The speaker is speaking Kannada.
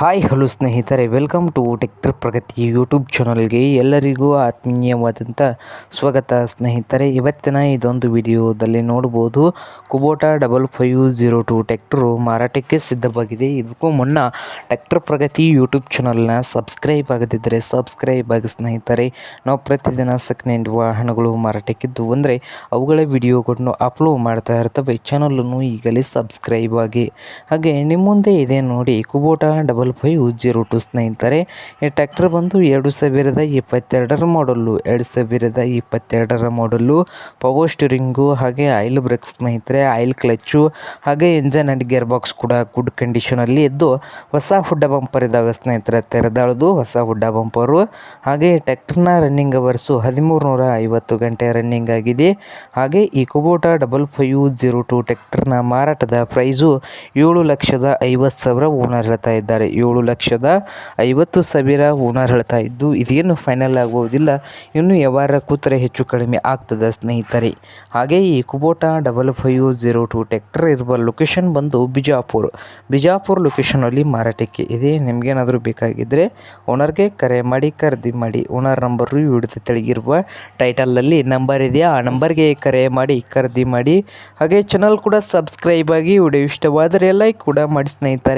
ಹಾಯ್ ಹಲೋ ಸ್ನೇಹಿತರೆ, welcome to tractor Pragati YouTube ಚಾನಲ್ಗೆ ಎಲ್ಲರಿಗೂ ಆತ್ಮೀಯವಾದಂಥ ಸ್ವಾಗತ ಸ್ನೇಹಿತರೆ. ಇವತ್ತಿನ ಇದೊಂದು ವಿಡಿಯೋದಲ್ಲಿ ನೋಡ್ಬೋದು, Kubota double five zero two tractor ಮಾರಾಟಕ್ಕೆ ಸಿದ್ಧವಾಗಿದೆ. ಇದಕ್ಕೂ ಮುನ್ನ ಟೆಕ್ಟರ್ ಪ್ರಗತಿ ಯೂಟ್ಯೂಬ್ ಚಾನಲ್ನ ಸಬ್ಸ್ಕ್ರೈಬ್ ಆಗದಿದ್ದರೆ ಸಬ್ಸ್ಕ್ರೈಬ್ ಆಗಿ ಸ್ನೇಹಿತರೆ. ನಾವು ಪ್ರತಿದಿನ ಸೆಕೆಂಡ್ ವಾಹನಗಳು ಮಾರಾಟಕ್ಕಿದ್ದು ಅಂದರೆ ಅವುಗಳ ವಿಡಿಯೋಗಳನ್ನು ಅಪ್ಲೋಡ್ ಮಾಡ್ತಾ ಇರ್ತವೆ. ಚಾನಲನ್ನು ಈಗಲೇ ಸಬ್ಸ್ಕ್ರೈಬ್ ಆಗಿ. ಹಾಗೆ ನಿಮ್ಮ ಮುಂದೆ ಇದೆ ನೋಡಿ, Kubota double five zero two ಸ್ನೇಹಿತರೆ, ಈ ಟ್ಯಾಕ್ಟರ್ ಬಂದು ಎರಡು ಸಾವಿರದ ಇಪ್ಪತ್ತೆರಡರ ಮಾಡಲ್ಲು ಎರಡು ಸಾವಿರದ ಇಪ್ಪತ್ತೆರಡರ ಮಾಡಲ್ಲು ಪವರ್ ಸ್ಟೀರಿಂಗು ಹಾಗೆ ಆಯಿಲ್ ಬ್ರೇಕ್ ಸ್ನೇಹಿತರೆ ಆಯಿಲ್ ಕ್ಲಚ್ಚು ಹಾಗೆ ಇಂಜನ್ ಆ್ಯಂಡ್ ಗೇರ್ ಬಾಕ್ಸ್ ಕೂಡ ಗುಡ್ ಕಂಡೀಷನಲ್ಲಿ ಇದ್ದು ಹೊಸ ಹುಡ್ಡ ಬಂಪರ್ ಇದ್ದಾವೆ ಸ್ನೇಹಿತರೆ, ತೆರೆದಾಳದು ಹೊಸ ಹುಡ್ಡ ಬಂಪರು ಹಾಗೆ ಟ್ಯಾಕ್ಟರ್ನ ರನ್ನಿಂಗ್ ಅವರ್ಸು ಹದಿಮೂರು ನೂರ ಐವತ್ತು ಗಂಟೆ ರನ್ನಿಂಗ್ ಆಗಿದೆ. ಹಾಗೆ ಈ Kubota double five zero two ಟ್ಯಾಕ್ಟರ್ನ ಮಾರಾಟದ ಪ್ರೈಸು ಏಳು ಲಕ್ಷದ ಐವತ್ತು ಸಾವಿರ ಓನರ್ ಹೇಳ್ತಾ ಇದ್ದಾರೆ. ಏಳು ಲಕ್ಷದ ಐವತ್ತು ಸಾವಿರ ಓನರ್ ಹೇಳ್ತಾ ಇದ್ದು, ಇದೇನು ಫೈನಲ್ ಆಗುವುದಿಲ್ಲ ಇನ್ನು ವ್ಯವಹಾರ ಕೂತರೆ ಹೆಚ್ಚು ಕಡಿಮೆ ಆಗ್ತದೆ ಸ್ನೇಹಿತರೆ. ಹಾಗೆ ಈ Kubota double five zero two tractor ಇರುವ ಲೊಕೇಶನ್ ಬಂದು ಬಿಜಾಪುರ್. ಬಿಜಾಪುರ್ ಲೊಕೇಶನಲ್ಲಿ ಮಾರಾಟಕ್ಕೆ ಇದೆ. ನಿಮಗೇನಾದರೂ ಬೇಕಾಗಿದ್ದರೆ ಓನರ್ಗೆ ಕರೆ ಮಾಡಿ, ಖರೀದಿ ಮಾಡಿ. ಓನರ್ ನಂಬರು ಹಿಡಿದು ತೆಳಗಿರುವ ಟೈಟಲಲ್ಲಿ ನಂಬರ್ ಇದೆ. ಆ ನಂಬರ್ಗೆ ಕರೆ ಮಾಡಿ, ಖರೀದಿ ಮಾಡಿ. ಹಾಗೆ ಚಾನಲ್ ಕೂಡ ಸಬ್ಸ್ಕ್ರೈಬ್ ಆಗಿ ವಿಡಿಯೋ ಇಷ್ಟವಾದರೆ ಲೈಕ್ ಕೂಡ ಮಾಡಿ ಸ್ನೇಹಿತರೆ.